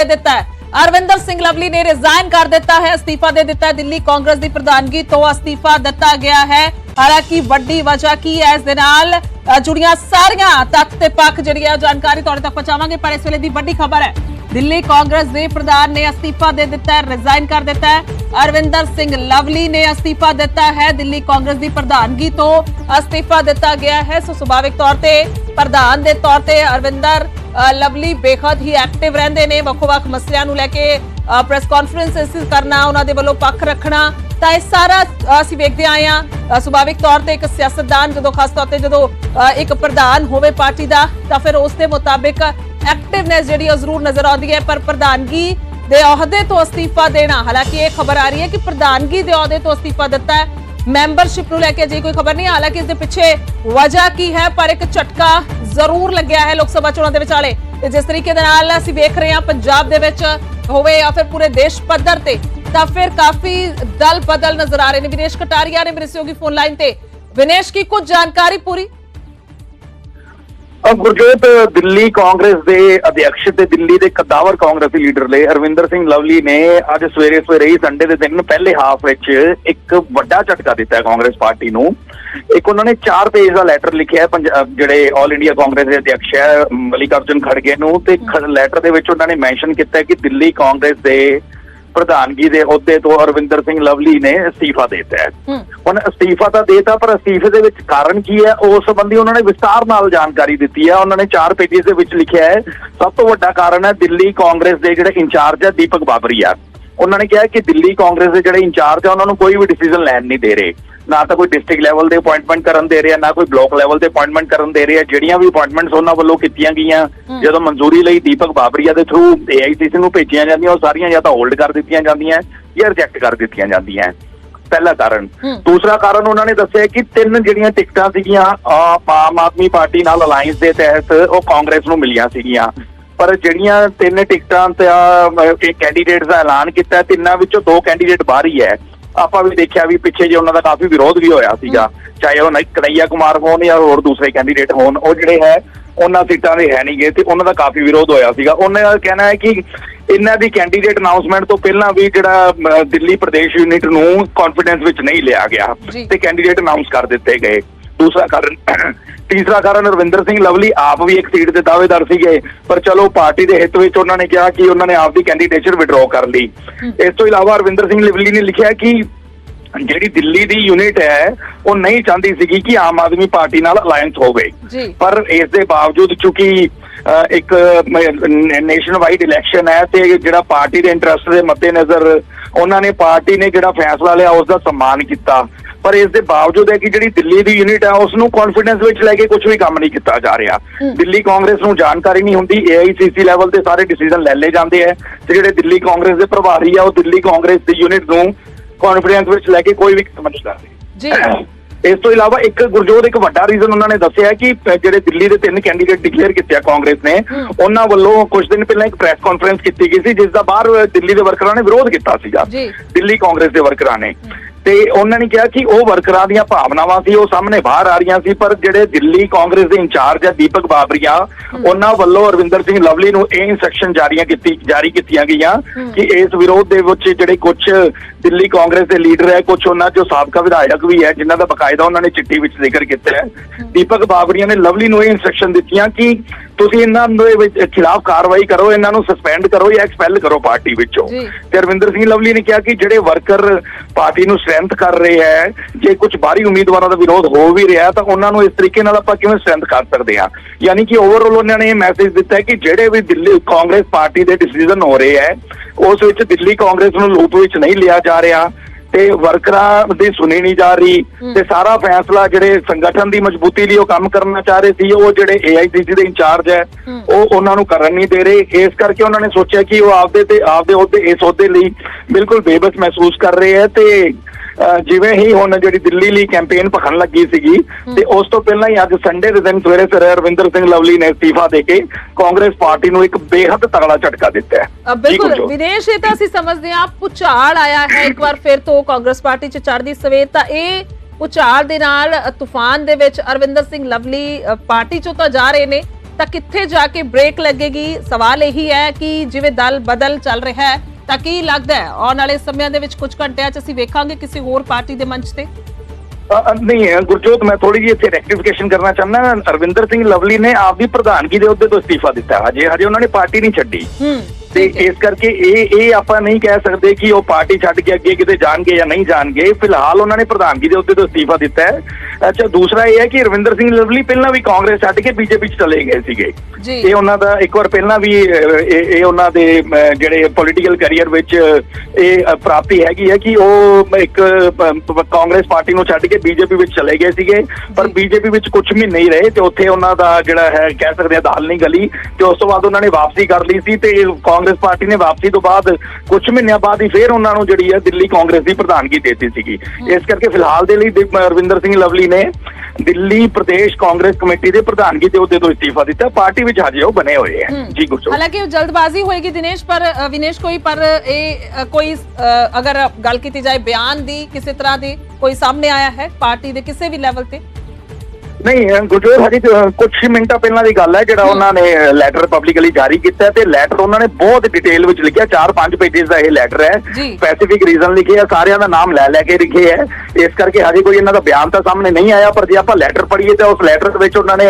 ਦੇ ਦਿੱਤਾ ਹੈ ਅਰਵਿੰਦਰ ਸਿੰਘ ਲਵਲੀ ਨੇ ਰਿਜ਼ਾਈਨ ਕਰ ਦਿੱਤਾ ਹੈ ਅਸਤੀਫਾ ਦੇ ਦਿੱਤਾ ਹੈ ਦਿੱਲੀ ਕਾਂਗਰਸ ਦੀ ਪ੍ਰਧਾਨਗੀ ਤੋਂ ਅਸਤੀਫਾ ਦਿੱਤਾ ਗਿਆ ਹੈ ਹਾਲਾਂਕਿ ਵੱਡੀ ਵਜ੍ਹਾ ਕੀ ਹੈ ਇਸ ਦੇ ਨਾਲ ਅ, ਜੁੜੀਆਂ ਸਾਰੀਆਂ ਤੱਥ ਤੇ ਪੱਖ ਜਿਹੜੀਆਂ ਜਾਣਕਾਰੀ ਤੁਹਾਡੇ ਤੱਕ ਪਹੁੰਚਾਵਾਂਗੇ ਪਰ ਇਸ ਵੇਲੇ ਦੀ ਵੱਡੀ ਖਬਰ ਹੈ ਦਿੱਲੀ ਕਾਂਗਰਸ ਦੇ ਪ੍ਰਧਾਨ ਨੇ ਅਸਤੀਫਾ ਦੇ ਦਿੱਤਾ ਹੈ ਰਿਜ਼ਾਈਨ ਕਰ ਦਿੱਤਾ ਹੈ ਅਰਵਿੰਦਰ ਸਿੰਘ ਲਵਲੀ ਨੇ ਅਸਤੀਫਾ ਦਿੱਤਾ ਹੈ ਦਿੱਲੀ ਕਾਂਗਰਸ ਦੀ ਪ੍ਰਧਾਨਗੀ ਤੋਂ ਅਸਤੀਫਾ ਦਿੱਤਾ ਗਿਆ ਹੈ ਸੋ ਸੁਭਾਵਿਕ ਤੌਰ ਤੇ ਪ੍ਰਧਾਨ ਦੇ ਤੌਰ ਤੇ ਅਰਵਿੰਦਰ ਅ, ਲਵਲੀ, ਬੇਖਦ ਹੀ ਐਕਟਿਵ ਰਹਿੰਦੇ ਨੇ, ਵੱਖੋ-ਵੱਖ ਮਸਲਿਆਂ ਨੂੰ ਲੈ ਕੇ ਪ੍ਰੈਸ ਕਾਨਫਰੰਸ ਕਰਨਾ, ਉਹਨਾਂ ਦੇ ਵੱਲੋਂ ਪੱਖ ਰੱਖਣਾ। ਤਾਂ ਇਹ ਸਾਰਾ ਅਸੀਂ ਵੇਖਦੇ ਆਏ ਆ ਸੁਭਾਵਿਕ ਤੌਰ ਤੇ ਇੱਕ ਸਿਆਸਤਦਾਨ ਜਦੋਂ ਖਾਸ ਤੌਰ ਤੇ ਜਦੋਂ ਇੱਕ ਪ੍ਰਧਾਨ ਹੋਵੇ ਪਾਰਟੀ ਦਾ, ਤਾਂ ਫਿਰ ਉਸ ਦੇ ਮੁਤਾਬਿਕ ਐਕਟਿਵਨੈਸ ਜਿਹੜੀ ਉਹ ਜ਼ਰੂਰ ਨਜ਼ਰ ਆਉਂਦੀ ਹੈ। ਪਰ ਪ੍ਰਧਾਨਗੀ ਦੇ ਅਹੁਦੇ ਤੋਂ ਅਸਤੀਫਾ ਦੇਣਾ, ਹਾਲਾਂਕਿ ਇਹ ਖਬਰ ਆ ਰਹੀ ਹੈ ਕਿ ਪ੍ਰਧਾਨਗੀ ਦੇ ਅਹੁਦੇ ਤੋਂ ਅਸਤੀਫਾ ਦਿੱਤਾ ਹੈ। ਮੈਂਬਰਸ਼ਿਪ ਨੂੰ ਲੈ ਕੇ ਜੇ ਕੋਈ ਖਬਰ ਨਹੀਂ, ਹਾਲਾਂਕਿ ਇਸ ਦੇ ਪਿੱਛੇ ਵਜ੍ਹਾ ਕੀ ਹੈ, ਪਰ ਇੱਕ ਝਟਕਾ ਜ਼ਰੂਰ ਲੱਗਿਆ ਹੈ ਲੋਕ ਸਭਾ ਚੋਣਾਂ ਦੇ ਵਿਚਾਲੇ ਤੇ ਜਿਸ ਤਰੀਕੇ ਦੇ ਨਾਲ ਅਸੀਂ ਵੇਖ ਰਹੇ ਹਾਂ, ਪੰਜਾਬ ਦੇ ਵਿੱਚ ਹੋਵੇ ਜਾਂ ਫਿਰ ਪੂਰੇ ਦੇਸ਼ ਪੱਧਰ ਤੇ, ਤਾਂ ਫਿਰ ਕਾਫੀ ਦਲ ਬਦਲ ਨਜ਼ਰ ਆ ਰਹੇ ਨੇ। ਵਿਨੇਸ਼ ਕਟਾਰੀਆ ਨੇ ਮੇਰੇ ਸਹਿਯੋਗੀ ਫੋਨ ਲਾਈਨ ਤੇ। ਵਿਨੇਸ਼, ਕੀ ਕੁਝ ਜਾਣਕਾਰੀ ਪੂਰੀ? ਗੁਰਜੋਤ, ਦਿੱਲੀ ਕਾਂਗਰਸ ਦੇ ਅਧਿਕਸ਼ ਤੇ ਦਿੱਲੀ ਦੇ ਕਦਾਵਰ ਕਾਂਗਰਸੀ ਲੀਡਰ ਨੇ ਅਰਵਿੰਦਰ ਸਿੰਘ ਲਵਲੀ ਨੇ ਅੱਜ ਸਵੇਰੇ ਸਵੇਰੇ ਹੀ ਸੰਡੇ ਦੇ ਦਿਨ ਪਹਿਲੇ ਹਾਫ ਵਿੱਚ ਇੱਕ ਵੱਡਾ ਝਟਕਾ ਦਿੱਤਾ ਕਾਂਗਰਸ ਪਾਰਟੀ ਨੂੰ। ਇੱਕ ਉਹਨਾਂ ਨੇ 4 ਪੇਜ ਦਾ ਲੈਟਰ ਲਿਖਿਆ ਪੰਜ- ਜਿਹੜੇ ਆਲ ਇੰਡੀਆ ਕਾਂਗਰਸ ਦੇ ਅਧਿਕਸ਼ ਹੈ, ਮਲਿਕਾਰਜੁਨ ਖੜਗੇ ਨੂੰ ਤੇ ਲੈਟਰ ਦੇ ਵਿੱਚ ਉਹਨਾਂ ਨੇ ਮੈਂਸ਼ਨ ਕੀਤਾ ਕਿ ਦਿੱਲੀ ਕਾਂਗਰਸ ਦੇ ਪ੍ਰਧਾਨਗੀ ਦੇ ਅਹੁਦੇ ਤੋਂ ਅਰਵਿੰਦਰ ਸਿੰਘ ਲਵਲੀ ਨੇ ਅਸਤੀਫਾ ਦਿੱਤਾ ਹੈ। ਹੂੰ। ਹੁਣ ਅਸਤੀਫਾ ਤਾਂ ਦੇਤਾ ਪਰ ਅਸਤੀਫੇ ਦੇ ਵਿੱਚ ਕਾਰਨ ਕੀ ਹੈ? ਉਸ ਸੰਬੰਧੀ ਉਹਨਾਂ ਨੇ ਵਿਸਤਾਰ ਨਾਲ ਜਾਣਕਾਰੀ ਦਿੱਤੀ ਹੈ। ਉਹਨਾਂ ਨੇ ਚਾਰ ਪੇਜਿਸ ਦੇ ਵਿੱਚ ਲਿਖਿਆ ਹੈ ਸਭ ਤੋਂ ਵੱਡਾ ਕਾਰਨ ਹੈ ਦਿੱਲੀ ਕਾਂਗਰਸ ਦੇ ਜਿਹੜੇ ਇੰਚਾਰਜ ਹੈ ਦੀਪਕ ਬਾਬਰੀਆ। ਉਹਨਾਂ ਨੇ ਕਿਹਾ ਕਿ ਦਿੱਲੀ ਕਾਂਗਰਸ ਦੇ ਜਿਹੜੇ ਇੰਚਾਰਜ ਹੈ ਉਹਨਾਂ ਨੂੰ ਕੋਈ ਵੀ ਡਿਸੀਜਨ ਲੈਣ ਨਹੀਂ ਦੇ ਰਹੇ। ਨਾ ਤਾਂ ਕੋਈ ਡਿਸਟ੍ਰਿਕਟ ਲੈਵਲ ਦੇ ਅਪਾਇੰਟਮੈਂਟ ਕਰਨ ਦੇ ਰਿਹਾ ਨਾ ਕੋਈ ਬਲਾਕ ਲੈਵਲ ਤੇ ਅਪਾਇੰਟਮੈਂਟ ਕਰਨ ਦੇ ਰਿਹਾ ਜਿਹੜੀਆਂ ਵੀ ਅਪਾਇੰਟਮੈਂਟਸ ਉਹਨਾਂ ਵੱਲੋਂ ਕੀਤੀਆਂ ਗਈਆਂ ਜਦੋਂ ਮਨਜ਼ੂਰੀ ਲਈ ਦੀਪਕ ਬਾਬਰੀਆ ਦੇ ਥਰੂ ਏਆਈਸੀਸੀ ਨੂੰ ਭੇਜੀਆਂ ਜਾਂਦੀਆਂ ਉਹ ਸਾਰੀਆਂ ਜਾਂ ਤਾਂ ਹੋਲਡ ਕਰ ਦਿੱਤੀਆਂ ਜਾਂਦੀਆਂ ਜਾਂ ਰਿਜੈਕਟ ਕਰ ਦਿੱਤੀਆਂ ਜਾਂਦੀਆਂ। ਪਹਿਲਾ ਕਾਰਨ। ਦੂਸਰਾ ਕਾਰਨ ਉਹਨਾਂ ਨੇ ਦੱਸਿਆ ਕਿ ਤਿੰਨ ਜਿਹੜੀਆਂ ਟਿਕਟਾਂ ਸੀਗੀਆਂ ਆਮ ਆਦਮੀ ਪਾਰਟੀ ਨਾਲ ਅਲਾਈਅੰਸ ਦੇ ਤਹਿਤ ਉਹ ਕਾਂਗਰਸ ਨੂੰ ਮਿਲੀਆਂ ਸੀਗੀਆਂ। ਪਰ ਜਿਹੜੀਆਂ ਤਿੰਨ ਟਿਕਟਾਂ ਤੇ ਇਹ ਕੈਂਡੀਡੇਟਸ ਦਾ ਐਲਾਨ ਕੀਤਾ ਤਿੰਨਾਂ ਵਿੱਚੋਂ ਦੋ ਕੈਂਡੀਡੇਟ ਬਾਹਰ ਹੀ ਹੈ। ਆਪਾਂ ਵੀ ਦੇਖਿਆ ਵੀ ਪਿੱਛੇ ਜੇ ਉਹਨਾਂ ਦਾ ਕਾਫੀ ਵਿਰੋਧ ਵੀ ਹੋਇਆ ਸੀਗਾ। ਚਾਹੇ ਉਹ ਕਨਈਆ ਕੁਮਾਰ ਹੋਣ ਜਾਂ ਹੋਰ ਦੂਸਰੇ ਕੈਂਡੀਡੇਟ ਹੋਣ ਉਹ ਜਿਹੜੇ ਹੈ ਉਹਨਾਂ ਸੀਟਾਂ ਦੇ ਹੈ ਨਹੀਂਗੇ ਤੇ ਉਹਨਾਂ ਦਾ ਕਾਫੀ ਵਿਰੋਧ ਹੋਇਆ ਸੀਗਾ। ਉਹਨਾਂ ਦਾ ਕਹਿਣਾ ਹੈ ਕਿ ਇਹਨਾਂ ਦੀ ਕੈਂਡੀਡੇਟ ਅਨਾਉਂਸਮੈਂਟ ਤੋਂ ਪਹਿਲਾਂ ਵੀ ਜਿਹੜਾ ਦਿੱਲੀ ਪ੍ਰਦੇਸ਼ ਯੂਨਿਟ ਨੂੰ ਕੌਨਫੀਡੈਂਸ ਵਿੱਚ ਨਹੀਂ ਲਿਆ ਗਿਆ। ਤੇ ਕੈਂਡੀਡੇਟ ਅਨਾਉਂਸ ਕਰ ਦਿੱਤੇ ਗਏ। ਦੂਸਰਾ ਕਾਰਨ ਤੀਸਰਾ ਕਾਰਨ ਰਵਿੰਦਰ ਸਿੰਘ ਲਵਲੀ ਆਪ ਵੀ ਇੱਕ ਸੀਟ ਦੇ ਦਾਅਵੇਦਾਰ ਸੀਗੇ ਪਰ ਚਲੋ ਪਾਰਟੀ ਦੇ ਹਿੱਤ ਵਿੱਚ ਉਹਨਾਂ ਨੇ ਕਿਹਾ ਕਿ ਉਹਨਾਂ ਨੇ ਆਪ ਦੀ ਕੈਂਡੀਡੇਚਰ ਵਿਡਰਾਅ ਕਰ ਲਈ। ਇਸ ਤੋਂ ਇਲਾਵਾ ਰਵਿੰਦਰ ਸਿੰਘ ਲਵਲੀ ਨੇ ਲਿਖਿਆ ਕਿ ਜਿਹੜੀ ਦਿੱਲੀ ਦੀ ਯੂਨਿਟ ਹੈ ਉਹ ਨਹੀਂ ਚਾਹੁੰਦੀ ਸੀਗੀ ਕਿ ਆਮ ਆਦਮੀ ਪਾਰਟੀ ਨਾਲ ਅਲਾਈਅੰਸ ਹੋਵੇ। ਪਰ ਇਸ ਦੇ ਬਾਵਜੂਦ ਚੂੰਕਿ ਅ, ਇੱਕ ਨੇਸ਼ਨ ਵਾਈਡ ਇਲੈਕਸ਼ਨ ਹੈ ਤੇ ਜਿਹੜਾ ਪਾਰਟੀ ਦੇ ਇੰਟਰਸਟ ਦੇ ਮੱਦੇਨਜ਼ਰ ਉਹਨਾਂ ਨੇ ਪਾਰਟੀ ਨੇ ਜਿਹੜਾ ਫੈਸਲਾ ਲਿਆ ਉਸ ਦਾ ਸਨਮਾਨ ਕੀਤਾ। ਪਰ ਇਸ ਦੇ ਬਾਵਜੂਦ ਹੈ ਕਿ ਜਿਹੜੀ ਦਿੱਲੀ ਦੀ ਯੂਨਿਟ ਹੈ ਉਸ ਨੂੰ ਕੌਨਫੀਡੈਂਸ ਵਿੱਚ ਲੈ ਕੇ ਕੁਝ ਵੀ ਕੰਮ ਨਹੀਂ ਕੀਤਾ ਜਾ ਰਿਹਾ। ਦਿੱਲੀ ਕਾਂਗਰਸ ਨੂੰ ਜਾਣਕਾਰੀ ਨਹੀਂ ਹੁੰਦੀ ਏਆਈਸੀਸੀ ਲੈਵਲ ਤੇ ਸਾਰੇ ਡਿਸੀਜਨ ਲੈ ਲਏ ਜਾਂਦੇ ਆ ਤੇ ਜਿਹੜੇ ਦਿੱਲੀ ਕਾਂਗਰਸ ਦੇ ਪ੍ਰਭਾਰੀ ਆ ਉਹ ਦਿੱਲੀ ਕਾਂਗਰਸ ਦੀ ਯੂਨਿਟ ਨੂੰ ਕੌਨਫੀਡੈਂਸ ਵਿੱਚ ਲੈ ਕੇ ਕੋਈ ਵੀ ਕੰਮ ਨਹੀਂ ਕਰਦੇ। ਜੀ। ਇਸ ਤੋਂ ਇਲਾਵਾ ਇੱਕ ਗੁਰਜੋਤ ਇੱਕ ਵੱਡਾ ਰੀਜ਼ਨ ਉਹਨਾਂ ਨੇ ਦੱਸਿਆ ਕਿ ਜਿਹੜੇ ਦਿੱਲੀ ਦੇ ਤਿੰਨ ਕੈਂਡੀਡੇਟ ਡਿਕਲੇਅਰ ਕੀਤੇ ਆ ਕਾਂਗਰਸ ਨੇ। ਉਹਨਾਂ ਵੱਲੋਂ ਕੁਝ ਦਿਨ ਪਹਿਲਾਂ ਇੱਕ ਪ੍ਰੈਸ ਕਾਨਫਰੰਸ ਕੀਤੀ ਗਈ ਸੀ ਜਿਸ ਦਾ ਬਾਹਰ ਦਿੱਲੀ ਦੇ ਵਰਕਰਾਂ ਨੇ ਵਿਰੋਧ ਕੀਤਾ ਸੀਗਾ। ਜੀ। ਦਿੱਲੀ ਕਾਂਗਰਸ ਦੇ ਵਰਕਰਾਂ ਨੇ। ਤੇ ਉਹਨਾਂ ਨੇ ਕਿਹਾ ਕਿ ਉਹ ਵਰਕਰਾਂ ਦੀਆਂ ਭਾਵਨਾਵਾਂ ਸੀ ਉਹ ਸਾਹਮਣੇ ਬਾਹਰ ਆ ਰਹੀਆਂ ਸੀ ਪਰ ਜਿਹੜੇ ਦਿੱਲੀ ਕਾਂਗਰਸ ਦੇ ਇੰਚਾਰਜ ਆ ਦੀਪਕ ਬਾਬਰੀਆ ਉਹਨਾਂ ਵੱਲੋਂ ਅਰਵਿੰਦਰ ਸਿੰਘ ਲਵਲੀ ਨੂੰ ਇਹ ਇਨਸਟਰਕਸ਼ਨ ਜਾਰੀਆਂ ਕੀਤੀ ਜਾਰੀ ਕੀਤੀਆਂ ਗਈਆਂ ਕਿ ਇਸ ਵਿਰੋਧ ਦੇ ਵਿੱਚ ਜਿਹੜੇ ਕੁਝ ਦਿੱਲੀ ਕਾਂਗਰਸ ਦੇ ਲੀਡਰ ਹੈ ਕੁਝ ਉਹਨਾਂ ਚੋਂ ਸਾਬਕਾ ਵਿਧਾਇਕ ਵੀ ਹੈ ਜਿਨ੍ਹਾਂ ਦਾ ਬਕਾਇਦਾ ਉਹਨਾਂ ਨੇ ਚਿੱਠੀ ਵਿੱਚ ਜ਼ਿਕਰ ਕੀਤਾ ਹੈ। ਦੀਪਕ ਬਾਬਰੀਆ ਨੇ ਲਵਲੀ ਨੂੰ ਇਹ ਇਨਸਟਰਕਸ਼ਨ ਦਿੱਤੀਆਂ ਕਿ ਤੁਸੀਂ ਇਹਨਾਂ ਦੇ ਵਿੱਚ ਖਿਲਾਫ ਕਾਰਵਾਈ ਕਰੋ ਇਹਨਾਂ ਨੂੰ ਸਸਪੈਂਡ ਕਰੋ ਜਾਂ ਐਕਸਪੈਲ ਕਰੋ ਪਾਰਟੀ ਵਿੱਚੋਂ। ਤੇ ਰਵਿੰਦਰ ਸਿੰਘ ਲਵਲੀ ਨੇ ਕਿਹਾ ਕਿ ਜਿਹੜੇ ਵਰਕਰ ਪਾਰਟੀ ਨੂੰ ਸਟਰੈਂਥ ਕਰ ਰਹੇ ਹੈ ਜੇ ਕੁਝ ਬਾਹਰੀ ਉਮੀਦਵਾਰਾਂ ਦਾ ਵਿਰੋਧ ਹੋ ਵੀ ਰਿਹਾ ਤਾਂ ਉਹਨਾਂ ਨੂੰ ਇਸ ਤਰੀਕੇ ਨਾਲ ਆਪਾਂ ਕਿਵੇਂ ਸਟਰੈਂਥ ਕਰ ਸਕਦੇ ਹਾਂ? ਯਾਨੀ ਕਿ ਓਵਰਆਲ ਉਹਨਾਂ ਨੇ ਇਹ ਮੈਸੇਜ ਦਿੱਤਾ ਹੈ ਕਿ ਜਿਹੜੇ ਵੀ ਦਿੱਲੀ ਕਾਂਗਰਸ ਪਾਰਟੀ ਦੇ ਡਿਸੀਜਨ ਹੋ ਰਹੇ ਹੈ ਉਸ ਵਿੱਚ ਦਿੱਲੀ ਕਾਂਗਰਸ ਨੂੰ ਲੂਪ ਵਿੱਚ ਨਹੀਂ ਲਿਆ ਜਾ ਰਿਹਾ ਤੇ ਵਰਕਰਾਂ ਦੀ ਸੁਣੀ ਨਹੀਂ ਜਾ ਰਹੀ ਤੇ ਸਾਰਾ ਫੈਸਲਾ ਜਿਹੜੇ ਸੰਗਠਨ ਦੀ ਮਜ਼ਬੂਤੀ ਲਈ ਉਹ ਕੰਮ ਕਰਨਾ ਚਾਹ ਰਹੇ ਸੀ ਉਹ ਜਿਹੜੇ ਏਆਈਸੀਸੀ ਦੇ ਇੰਚਾਰਜ ਹੈ। ਉਹ ਉਹਨਾਂ ਨੂੰ ਕਰਨ ਨਹੀਂ ਦੇ ਰਹੇ ਇਸ ਕਰਕੇ ਉਹਨਾਂ ਨੇ ਸੋਚਿਆ ਕਿ ਉਹ ਆਪਦੇ ਤੇ ਆਪਦੇ ਉਹਦੇ ਇਸ ਅਹੁਦੇ ਲਈ ਬਿਲਕੁਲ ਬੇਬਸ ਮਹਿਸੂਸ ਕਰ ਰਹੇ ਹੈ ਤੇ ਜਿਵੇਂ ਹੀ ਹੁਣ ਜਿਹੜੀ ਦਿੱਲੀ ਲਈ ਕੈਂਪੇਨ ਭਖਣ ਲੱਗੀ ਸੀਗੀ ਤੇ ਉਸ ਤੋਂ ਪਹਿਲਾਂ ਹੀ ਅੱਜ ਸੰਡੇ ਦੇ ਦਿਨ ਸਵੇਰੇ ਸਵੇਰੇ ਅਰਵਿੰਦਰ ਸਿੰਘ ਲਵਲੀ ਨੇ ਅਸਤੀਫਾ ਦੇ ਕੇ ਕਾਂਗਰਸ ਪਾਰਟੀ ਨੂੰ ਇੱਕ ਬੇਹੱਦ ਤਗੜਾ ਝਟਕਾ ਦਿੱਤਾ ਹੈ। ਬਿਲਕੁਲ। ਵਿਦੇਸ਼ ਇਹ ਤਾਂ ਅਸੀਂ ਸਮਝਦੇ ਹਾਂ ਪੁਚਾਲ ਆਇਆ ਹੈ ਇੱਕ ਵਾਰ ਫਿਰ ਤੋਂ ਕਾਂਗਰਸ ਪਾਰਟੀ ਚ ਚੜ੍ਹਦੀ ਸਵੇਰ ਤਾਂ ਇਹ ਪੁਚਾਲ ਦੇ ਨਾਲ ਤੂਫਾਨ ਦੇ ਵਿੱਚ ਅਰਵਿੰਦਰ ਸਿੰਘ ਲਵਲੀ ਪਾਰਟੀ ਚੋਂ ਤਾਂ ਜਾ ਰਹੇ ਨੇ ਤਾਂ ਕਿੱਥੇ ਜਾ ਕੇ ਬ੍ਰੇਕ ਲੱਗੇਗੀ? ਸਵਾਲ ਇਹੀ ਹੈ ਕਿ ਜਿਵੇਂ ਦਲ ਬਦਲ ਚੱਲ ਰਿਹਾ ਹੈ ਤਾਂ ਕੀ ਲੱਗਦਾ ਹੈ? ਆਉਣ ਵਾਲੇ ਸਮਿਆਂ ਦੇ ਵਿੱਚ ਕੁਝ ਘੰਟਿਆਂ 'ਚ ਅਸੀਂ ਵੇਖਾਂਗੇ ਕਿਸੇ ਹੋਰ ਪਾਰਟੀ ਦੇ ਮੰਚ ਤੇ? ਨਹੀਂ ਅ, ਗੁਰਜੋਤ ਮੈਂ ਥੋੜੀ ਜਿਹੀ ਇੱਥੇ ਰੈਕਟੀਫਿਕੇਸ਼ਨ ਕਰਨਾ ਚਾਹੁੰਦਾ ਅਰਵਿੰਦਰ ਸਿੰਘ ਲਵਲੀ ਨੇ ਆਪਦੀ ਪ੍ਰਧਾਨਗੀ ਦੇ ਅਹੁਦੇ ਤੋਂ ਅਸਤੀਫਾ ਦਿੱਤਾ। ਹੈ। ਹਜੇ ਹਜੇ ਉਹਨਾਂ ਨੇ ਪਾਰਟੀ ਨਹੀਂ ਛੱਡੀ। ਹੂੰ। ਤੇ ਇਸ ਕਰਕੇ ਇਹ ਇਹ ਆਪਾਂ ਨਹੀਂ ਕਹਿ ਸਕਦੇ ਕਿ ਉਹ ਪਾਰਟੀ ਛੱਡ ਕੇ ਅੱਗੇ ਕਿਤੇ ਜਾਣਗੇ ਜਾਂ ਨਹੀਂ ਜਾਣਗੇ। ਫਿਲਹਾਲ ਉਹਨਾਂ ਨੇ ਪ੍ਰਧਾਨਗੀ ਦੇ ਅਹੁਦੇ ਤੋਂ ਅਸਤੀਫਾ ਦਿੱਤਾ ਹੈ। ਅੱਛਾ ਦੂਸਰਾ ਇਹ ਹੈ ਕਿ ਰਵਿੰਦਰ ਸਿੰਘ ਲਵਲੀ ਪਹਿਲਾਂ ਵੀ ਕਾਂਗਰਸ ਛੱਡ ਕੇ ਬੀਜੇਪੀ ਚ ਚਲੇ ਗਏ ਸੀਗੇ। ਇਹ ਉਹਨਾਂ ਦਾ ਇੱਕ ਵਾਰ ਪਹਿਲਾਂ ਵੀ ਇਹ ਉਹਨਾਂ ਦੇ ਜਿਹੜੇ ਪੋਲੀਟੀਕਲ ਕੈਰੀਅਰ ਵਿੱਚ ਇਹ ਪ੍ਰਾਪਤੀ ਹੈਗੀ ਹੈ ਕਿ ਉਹ ਇੱਕ ਕਾਂਗਰਸ ਪਾਰਟੀ ਨੂੰ ਛੱਡ ਕੇ ਬੀਜੇਪੀ ਵਿੱਚ ਚਲੇ ਗਏ ਸੀਗੇ। ਪਰ। ਬੀਜੇਪੀ ਵਿੱਚ ਕੁਝ ਮਹੀਨੇ ਹੀ ਰਹੇ ਤੇ ਉੱਥੇ ਉਹਨਾਂ ਦਾ ਜਿਹੜਾ ਹੈ ਕਹਿ ਸਕਦੇ ਆ ਦਾਲ ਨਹੀਂ ਗਲੀ ਤੇ ਉਸ ਤੋਂ ਬਾਅਦ ਉਹਨਾਂ ਨੇ ਵਾਪਸੀ ਕਰ ਲਈ ਸੀ ਤੇ ਕਾਂਗਰਸ ਪਾਰਟੀ ਨੇ ਵਾਪਸੀ ਤੋਂ ਬਾਅਦ ਕੁਝ ਮਹੀਨਿਆਂ ਬਾਅਦ ਹੀ ਫੇਰ ਉਹਨਾਂ ਨੂੰ ਜਿਹੜੀ ਹੈ ਦਿੱਲੀ ਕਾਂਗਰਸ ਦੀ ਪ੍ਰਧਾਨਗੀ ਦਿੱਤੀ ਸੀਗੀ। ਇਸ ਕਰਕੇ ਫਿਲਹਾਲ ਦੇ ਲਈ ਰਵਿੰਦਰ ਸਿੰਘ ਲਵਲੀ ਨੇ ਦਿੱਲੀ ਪ੍ਰਦੇਸ਼ ਕਾਂਗਰਸ ਕਮੇਟੀ ਦੇ ਪ੍ਰਧਾਨਗੀ ਦੇ ਅਹੁਦੇ ਤੋਂ ਅਸਤੀਫਾ ਦਿੱਤਾ। ਪਾਰਟੀ ਵਿੱਚ ਹਜੇ ਉਹ ਬਣੇ ਹੋਏ ਹੈ। ਜੀ ਗੁਰਜੋਤ। ਹਾਲਾਂਕਿ ਉਹ ਜਲਦਬਾਜ਼ੀ ਹੋਏਗੀ ਦਿਨੇਸ਼ ਪਰ ਵਿਨੇਸ਼ ਕੋਈ ਪਰ ਇਹ ਕੋਈ ਅਗਰ ਗੱਲ ਕੀਤੀ ਜਾਏ ਬਿਆਨ ਦੀ ਕਿਸੇ ਤਰ੍ਹਾਂ ਦੀ ਕੋਈ ਸਾਹਮਣੇ ਆਇਆ ਹੈ ਪਾਰਟੀ ਦੇ ਕਿਸੇ ਵੀ ਲੈਵਲ ਤੇ? ਨਹੀਂ ਗੁਰਜੋਤ ਹਰੀ ਕੁਝ ਮਿੰਟਾਂ ਪਹਿਲਾਂ ਦੀ ਗੱਲ ਹੈ ਜਿਹੜਾ ਉਹਨਾਂ ਨੇ ਲੈਟਰ ਪਬਲਿਕਲੀ ਜਾਰੀ ਕੀਤਾ ਤੇ ਲੈਟਰ ਉਹਨਾਂ ਨੇ ਬਹੁਤ ਡਿਟੇਲ ਵਿੱਚ ਲਿਖਿਆ 4-5 ਪੇजेस ਦਾ ਇਹ ਲੈਟਰ ਹੈ। ਸਪੈਸੀਫਿਕ ਰੀਜ਼ਨ ਲਿਖੇ ਆ ਸਾਰਿਆਂ ਦਾ ਨਾਮ ਲੈ ਲੈ ਕੇ ਲਿਖੇ ਹੈ। ਇਸ ਕਰਕੇ ਹਜੇ ਕੋਈ ਇਹਨਾਂ ਦਾ ਬਿਆਨ ਤਾਂ ਸਾਹਮਣੇ ਨਹੀਂ ਆਇਆ ਪਰ ਜੇ ਆਪਾਂ ਲੈਟਰ ਪੜ੍ਹੀਏ ਤਾਂ ਉਸ ਲੈਟਰ ਦੇ ਵਿੱਚ ਉਹਨਾਂ ਨੇ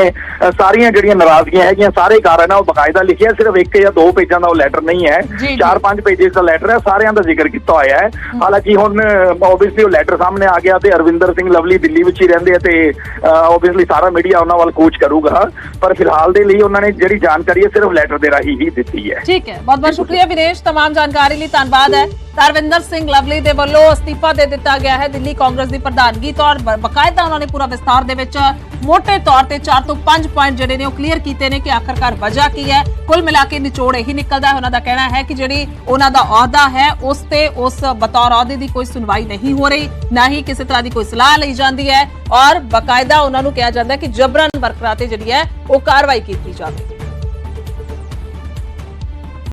ਸਾਰੀਆਂ ਜਿਹੜੀਆਂ ਨਾਰਾਜ਼ਗੀਆਂ ਹੈਗੀਆਂ ਸਾਰੇ ਕਾਰਨ ਆ ਉਹ ਬਕਾਇਦਾ ਲਿਖਿਆ ਸਿਰਫ ਇੱਕ ਜਾਂ ਦੋ ਪੇਜਾਂ ਦਾ ਉਹ ਲੈਟਰ ਨਹੀਂ ਹੈ। 4-5 ਪੇजेस ਦਾ ਲੈਟਰ ਹੈ ਸਾਰਿਆਂ ਦਾ ਜ਼ਿਕਰ ਕੀਤਾ ਹੋਇਆ ਹੈ। ਹਾਲਾਂਕਿ ਹੁਣ ਆਬਵੀਅਸਲੀ ਉਹ ਲੈਟਰ ਸਾਹਮਣੇ ਆ ਗਿਆ ਤੇ ਅਰਵਿੰਦਰ ਸਿੰਘ ਲਵਲੀ ਦਿੱਲੀ ਵਿੱਚ ਹੀ ਰਹਿੰਦੇ ਆ ਤੇ ਆਬਵੀਅਸਲੀ ਸਾਰਾ ਮੀਡੀਆ ਉਹਨਾਂ ਵੱਲ ਕੂਚ ਕਰੂਗਾ ਪਰ ਫਿਲਹਾਲ ਦੇ ਲਈ ਉਹਨਾਂ ਨੇ ਜਿਹੜੀ ਜਾਣਕਾਰੀ ਹੈ ਸਿਰਫ ਲੈਟਰ ਦੇ ਰਾਹੀਂ ਹੀ ਦਿੱਤੀ ਹੈ ਠੀਕ ਹੈ ਬਹੁਤ ਬਹੁਤ ਸ਼ੁਕਰੀਆ ਵਿਨੇਸ਼ तमाम ਜਾਣਕਾਰੀ ਲਈ ਧੰਨਵਾਦ ਹੈ ਤਰਵਿੰਦਰ ਸਿੰਘ ਲਵਲੀ ਦੇ ਵੱਲੋਂ ਅਸਤੀਫਾ ਦੇ ਦਿੱਤਾ ਗਿਆ ਹੈ। ਦਿੱਲੀ ਕਾਂਗਰਸ ਦੀ ਪ੍ਰਧਾਨਗੀ ਤੋਂ ਬਕਾਇਦਾ ਉਹਨਾਂ ਨੇ ਪੂਰਾ ਵਿਸਤਾਰ ਦੇ ਵਿੱਚ ਮੋٹے ਤੌਰ ਤੇ 4 ਤੋਂ 5 ਪੁਆਇੰਟ ਜਿਹੜੇ ਨੇ ਉਹ ਕਲੀਅਰ ਕੀਤੇ ਨੇ ਕਿ ਆਖਰਕਾਰ ਵਜ੍ਹਾ ਕੀ ਹੈ। ਕੁੱਲ ਮਿਲਾ ਕੇ ਨਿਚੋੜ ਇਹੀ ਨਿਕਲਦਾ ਹੈ। ਉਹਨਾਂ ਦਾ ਕਹਿਣਾ ਹੈ ਕਿ ਜਿਹੜੀ ਉਹਨਾਂ ਦਾ ਅਹੁਦਾ ਹੈ, ਉਸ ਤੇ ਉਸ ਬਤੌਰ ਅਹੁਦੇ ਦੀ ਕੋਈ ਸੁਣਵਾਈ ਨਹੀਂ ਹੋ ਰਹੀ, ਨਾ ਹੀ ਕਿਸੇ ਤਰ੍ਹਾਂ ਦੀ ਕੋਈ ਸਲਾਹ ਲਈ ਜਾਂਦੀ ਹੈ। ਔਰ ਬਕਾਇਦਾ ਉਹਨਾਂ ਨੂੰ ਕਿਹਾ ਜਾਂਦਾ ਹੈ ਕਿ ਜਬਰਨ ਵਰਕਰਾਂ ਤੇ ਜਿਹੜੀ ਹੈ ਉਹ ਕਾਰਵਾਈ ਕੀਤੀ ਜਾਵੇ।